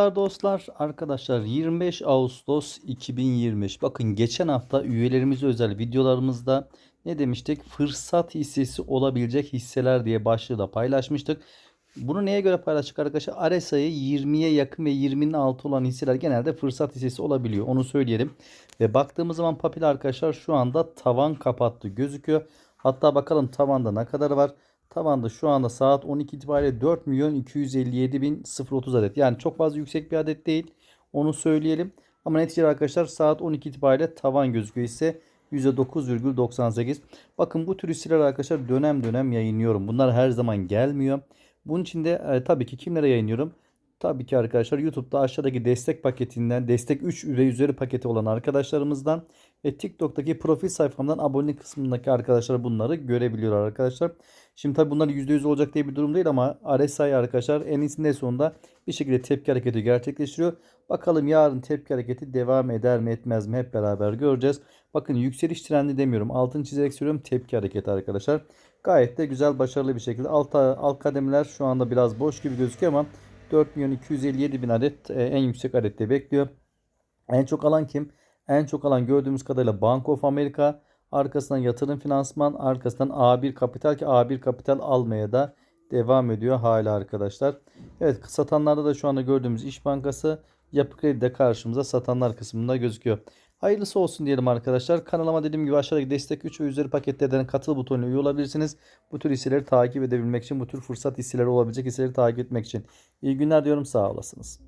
dostlar arkadaşlar 25 Ağustos 2025 bakın geçen hafta üyelerimize özel videolarımızda ne demiştik fırsat hissesi olabilecek hisseler diye başlığı da paylaşmıştık. Bunu neye göre paylaştık arkadaşlar? RSI'yi 20'ye yakın ve 20'nin altı olan hisseler genelde fırsat hissesi olabiliyor. Onu söyleyelim. Ve baktığımız zaman papil arkadaşlar şu anda tavan kapattı gözüküyor. Hatta bakalım tavanda ne kadar var. Tavanda şu anda saat 12 itibariyle 4 milyon 257 bin 030 adet. Yani çok fazla yüksek bir adet değil. Onu söyleyelim. Ama neticede arkadaşlar saat 12 itibariyle tavan gözüküyor ise %9,98. Bakın bu tür hisseler arkadaşlar dönem dönem yayınlıyorum. Bunlar her zaman gelmiyor. Bunun için de e, tabii ki kimlere yayınlıyorum? Tabii ki arkadaşlar YouTube'da aşağıdaki destek paketinden destek 3 ve üzeri paketi olan arkadaşlarımızdan ve TikTok'taki profil sayfamdan abonelik kısmındaki arkadaşlar bunları görebiliyor arkadaşlar. Şimdi tabii bunlar %100 olacak diye bir durum değil ama RSI arkadaşlar en iyisinde sonunda bir şekilde tepki hareketi gerçekleştiriyor. Bakalım yarın tepki hareketi devam eder mi etmez mi hep beraber göreceğiz. Bakın yükseliş trendi demiyorum. Altını çizerek söylüyorum tepki hareketi arkadaşlar. Gayet de güzel başarılı bir şekilde. Alt, alt kademeler şu anda biraz boş gibi gözüküyor ama 4 milyon 257 bin adet e, en yüksek adette bekliyor. En çok alan kim? En çok alan gördüğümüz kadarıyla Bank of America, arkasından yatırım finansman, arkasından A1 Kapital ki A1 Kapital almaya da devam ediyor hala arkadaşlar. Evet satanlarda da şu anda gördüğümüz İş Bankası, Yapı Kredi de karşımıza satanlar kısmında gözüküyor. Hayırlısı olsun diyelim arkadaşlar. Kanalıma dediğim gibi aşağıdaki destek 3 ve üzeri paketlerden katıl butonuna üye olabilirsiniz. Bu tür hisseleri takip edebilmek için, bu tür fırsat hisseleri olabilecek hisseleri takip etmek için. İyi günler diyorum sağ olasınız.